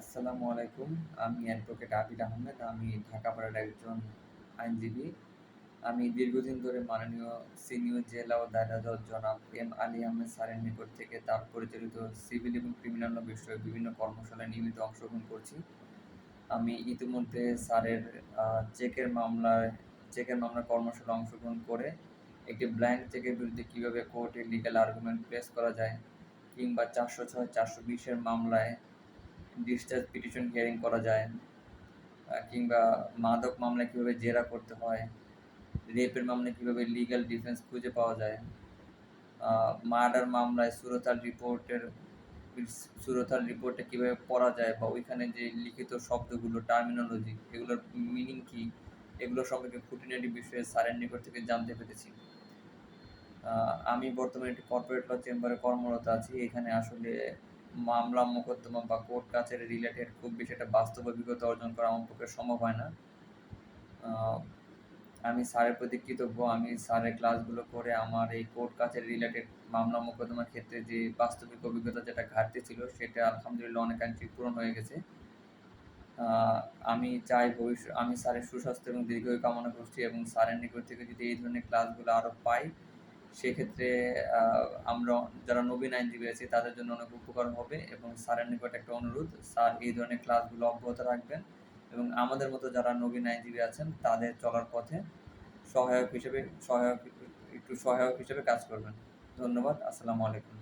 আসসালামু আলাইকুম। আমি অ্যাডভোকেট আবির আহমেদ। আমি ঢাকা পাড়ার একজন আইনজীবী। আমি দীর্ঘদিন ধরে মাননীয় সিনিয়র জেলা ও দায়রা জজ জনাব এম আলী আহমেদ স্যারের নিকট থেকে তার পরিচালিত সিভিল এবং ক্রিমিনাল বিষয়ে বিভিন্ন কর্মশালায় নিয়মিত অংশগ্রহণ করছি। আমি ইতিমধ্যে স্যারের চেকের মামলায়, চেকের মামলার কর্মশালায় অংশগ্রহণ করে একটি ব্ল্যাঙ্ক চেকের বিরুদ্ধে কীভাবে কোর্টে লিগ্যাল আর্গুমেন্ট প্লেস করা যায় কিংবা চারশো ছয়, চারশো বিশের মামলায় ডিসচার্জ পিটিশন হিয়ারিং করা যায় কিংবা মাদক মামলা কীভাবে জেরা করতে হয় রেপের মামলায় কীভাবে লিগ্যাল ডিফেন্স খুঁজে পাওয়া যায় মার্ডার মামলায় সুরতাল রিপোর্টের সুরতাল রিপোর্টে কীভাবে পড়া যায় বা ওইখানে যে লিখিত শব্দগুলো টার্মিনোলজি এগুলোর মিনিং কী, এগুলো সম্পর্কে খুঁটিনাটি বিষয়ে স্যারের নিকট থেকে জানতে পেরেছি। আমি বর্তমানে একটি কর্পোরেট ল চেম্বারে কর্মরত আছি, এখানে আসলে মামলা, মোকদ্দমা বা কোর্ট কাছারি রিলেটেড খুব বেশি একটা বাস্তব অভিজ্ঞতা অর্জন করা আমার পক্ষে সম্ভব হয় না। আমি স্যারের প্রতি কৃতজ্ঞ। আমি স্যারের ক্লাসগুলো করে আমার এই কোর্ট কাছারি রিলেটেড মামলা, মোকদ্দমার ক্ষেত্রে যে বাস্তবিক অভিজ্ঞতা যেটা ঘাটতি ছিল, সেটা আলহামদুলিল্লাহ অনেকাংশে পূরণ হয়ে গেছে। আমি চাই ভবিষ্যৎ আমি স্যারের সুস্বাস্থ্য এবং দীর্ঘ কামনা করছি এবং স্যারের নিকট থেকে যদি এই ধরনের ক্লাসগুলো আরও পাই সেক্ষেত্রে আমরা যারা নবীন আইনজীবী আছি, তাদের জন্য অনেক উপকার হবে এবং স্যারের নিকট একটা অনুরোধ, স্যার এই ধরনের ক্লাসগুলো অব্যাহত রাখবেন এবং আমাদের মতো যারা নবীন আইনজীবী আছেন, তাদের চলার পথে সহায়ক হিসেবে, সহায়ক, একটু সহায়ক হিসেবে কাজ করবেন। ধন্যবাদ, আসসালামু আলাইকুম।